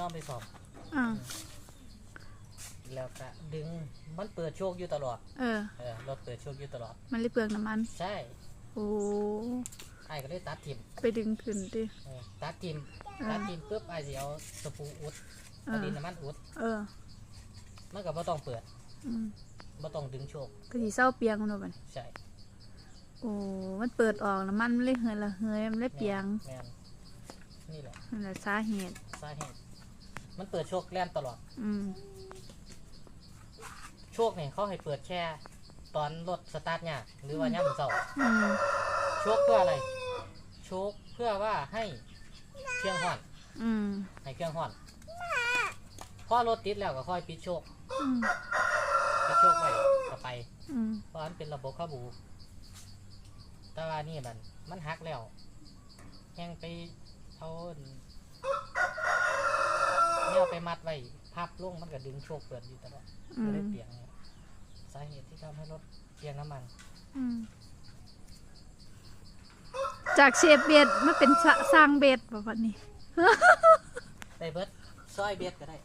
ยอมไปสอบ อ่าแล้วก็ดึงมันเปิดโชคอยู่ตลอด เออ เออรถเปิดโชคอยู่ตลอด มันเลยเปลืองน้ำมัน ใช่โอ้ไอ้ก็เลยตัดทิมไปดึงขึ้นดิเออตัดทิมอ่าตัดทิมปุ๊บไอ้สิเอาสปูอุดเอเอาอดินน้ำมันอุด เออมันก็บ่ต้องเปิดอืมบ่ต้องดึงโชคก็สิเศร้าเปียงมันบ่บัดนี้ใช่โอ้มันเปิดออกน้ำมันมันเลยเหือยละเหือยมันเลยเปียงแม่นนี่แหละนั่นแหละสาเหตุสาเหตุ มันเปิดโชคแล่นตลอด อืมโชคเนี่ยเขาให้เปิดแค่ตอนรถสตาร์ทยากหรือว่าย่ำเสาอืมโชคเพื่ออะไร โชคเพื่อว่าให้เครื่องห่อน อืมให้เครื่องห่อน พอรถติดแล้วก็ค่อยปิดโชคอืมปิดโชคไว้ก็ไป อืมเพราะมันเป็นระบบข้าบู แต่ว่านี่มันมันหักแล้วยังไปเอา เนี่ยไปมัดไว้พับลงมันก็ดึงโชคเปิดอยู่ตลอดอืก็ม เลยเปลี่ยนเนี่ยสาเหตุที่ทำให้รถเปลี่ยนน้ำมันอืมจากเชฟเบดมาเป็นสะสร้างเบดแบบนี้ ได้เบิดซอยเบียดก็ได้